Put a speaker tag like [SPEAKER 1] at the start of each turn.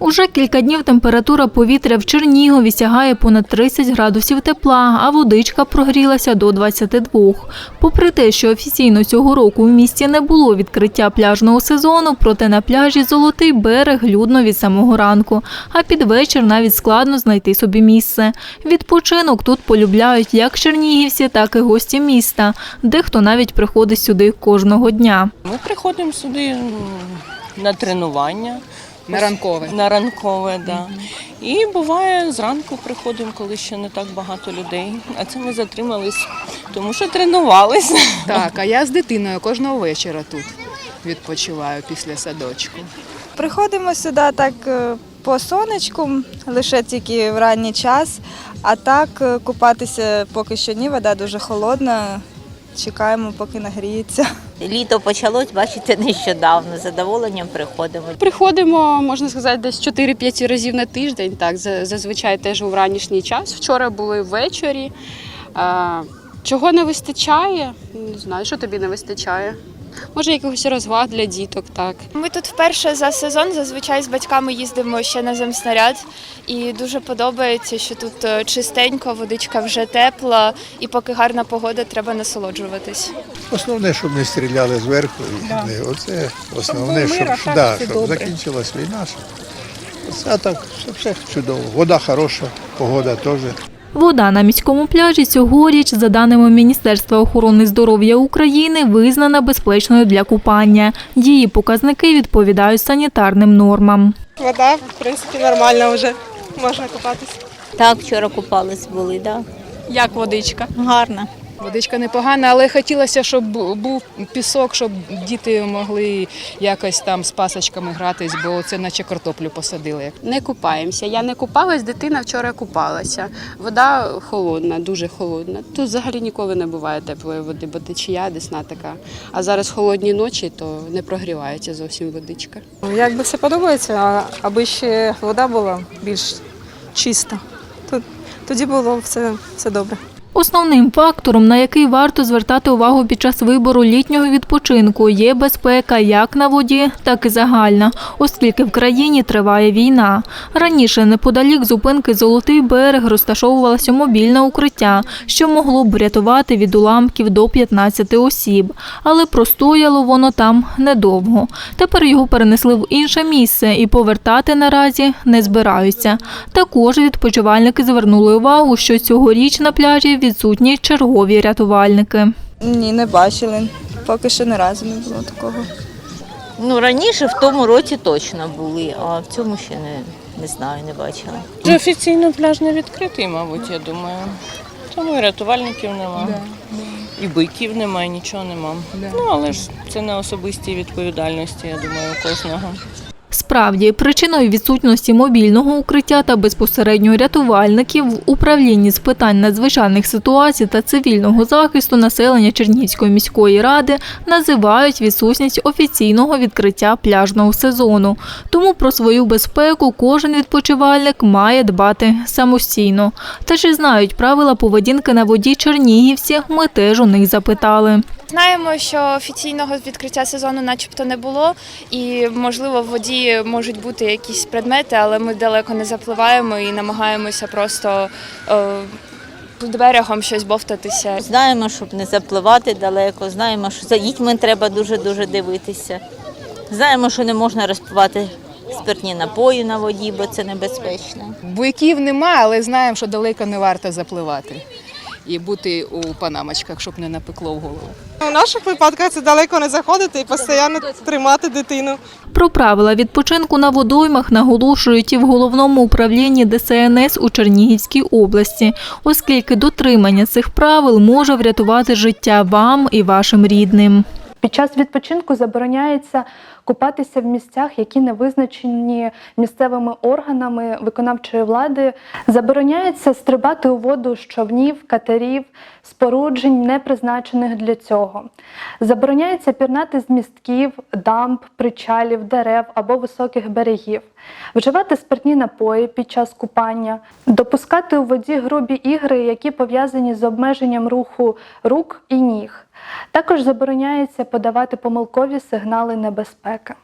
[SPEAKER 1] Уже кілька днів температура повітря в Чернігові сягає понад 30 градусів тепла, а водичка прогрілася до 22. Попри те, що офіційно цього року в місті не було відкриття пляжного сезону, проте на пляжі Золотий берег людно від самого ранку, а під вечір навіть складно знайти собі місце. Відпочинок тут полюбляють як чернігівці, так і гості міста. Дехто навіть приходить сюди кожного дня.
[SPEAKER 2] Ми приходимо сюди на тренування.
[SPEAKER 3] На ранкове.
[SPEAKER 2] На ранкове, да. І буває, зранку приходимо, коли ще не так багато людей. А це ми затримались, тому що тренувалися.
[SPEAKER 3] Так, а я з дитиною кожного вечора тут відпочиваю після садочку.
[SPEAKER 4] Приходимо сюди так е, по сонечку, лише тільки в ранній час, а так е, купатися поки що ні, вода дуже холодна. Чекаємо, поки нагріється.
[SPEAKER 5] Літо почалось, бачите, нещодавно. З задоволенням приходимо.
[SPEAKER 6] Приходимо, можна сказати, десь 4-5 разів на тиждень. Так, зазвичай теж у ранішній час. Вчора були ввечері. Чого не вистачає? Не знаю, що тобі не вистачає. Може, якихось розваг для діток, так.
[SPEAKER 7] Ми тут вперше за сезон. Зазвичай з батьками їздимо ще на земснаряд, і дуже подобається, що тут е, чистенько, водичка вже тепла, і поки гарна погода, треба насолоджуватись.
[SPEAKER 8] Основне, щоб не стріляли зверху. І не, оце основне, щоб, да, щоб закінчилась війна. Щоб, це, а так, все, все чудово. Вода хороша, погода теж.
[SPEAKER 1] Вода на міському пляжі цьогоріч, за даними Міністерства охорони здоров'я України, визнана безпечною для купання. Її показники відповідають санітарним нормам.
[SPEAKER 9] Вода, в принципі, нормальна вже. Можна купатися.
[SPEAKER 5] Так, вчора купались були, да.
[SPEAKER 7] Як водичка?
[SPEAKER 5] Гарно.
[SPEAKER 3] Водичка непогана, але хотілося, щоб був пісок, щоб діти могли якось там з пасочками гратись, бо це наче картоплю посадили.
[SPEAKER 6] Не купаємося. Я не купалась, дитина вчора купалася. Вода холодна, дуже холодна. Тут взагалі ніколи не буває теплої води, бо течія десна така. А зараз холодні ночі, то не прогрівається зовсім водичка.
[SPEAKER 9] Якби все подобається, аби ще вода була більш чиста, тоді було все, все добре.
[SPEAKER 1] Основним фактором, на який варто звертати увагу під час вибору літнього відпочинку, є безпека як на воді, так і загальна, оскільки в країні триває війна. Раніше неподалік зупинки Золотий берег розташовувалося мобільне укриття, що могло б врятувати від уламків до 15 осіб. Але простояло воно там недовго. Тепер його перенесли в інше місце і повертати наразі не збираються. Також відпочивальники звернули увагу, що цьогоріч на пляжі відсутні чергові рятувальники.
[SPEAKER 4] Ні, не бачили. Поки що ні разу не було такого.
[SPEAKER 5] Ну, раніше в тому році точно були, а в цьому ще не, не знаю, не бачила.
[SPEAKER 2] Вже офіційно пляж не відкритий, мабуть, я думаю. Тому і рятувальників нема, і биків немає, нічого нема. Ну, але ж це на особистій відповідальності, я думаю, кожного.
[SPEAKER 1] Справді, причиною відсутності мобільного укриття та безпосередньо рятувальників в управлінні з питань надзвичайних ситуацій та цивільного захисту населення Чернігівської міської ради називають відсутність офіційного відкриття пляжного сезону. Тому про свою безпеку кожен відпочивальник має дбати самостійно. Та чи знають правила поведінки на воді чернігівці, ми теж у них запитали.
[SPEAKER 7] Знаємо, що офіційного відкриття сезону, начебто, не було, і можливо в воді можуть бути якісь предмети, але ми далеко не запливаємо і намагаємося просто е, під берегом щось бовтатися.
[SPEAKER 5] Знаємо, щоб не запливати далеко, знаємо, що за дітьми треба дуже-дуже дивитися. Знаємо, що не можна розпивати спиртні напої на воді, бо це небезпечно.
[SPEAKER 3] Буйків нема, але знаємо, що далеко не варто запливати. І бути у панамочках, щоб не напекло в голову.
[SPEAKER 9] У наших випадках це далеко не заходити і постійно тримати дитину.
[SPEAKER 1] Про правила відпочинку на водоймах наголошують і в головному управлінні ДСНС у Чернігівській області, оскільки дотримання цих правил може врятувати життя вам і вашим рідним.
[SPEAKER 10] Під час відпочинку забороняється купатися в місцях, які не визначені місцевими органами виконавчої влади. Забороняється стрибати у воду з човнів, катерів, споруджень, не призначених для цього. Забороняється пірнати з містків, дамб, причалів, дерев або високих берегів, вживати спиртні напої під час купання, допускати у воді грубі ігри, які пов'язані з обмеженням руху рук і ніг. Також забороняється подавати помилкові сигнали небезпеки.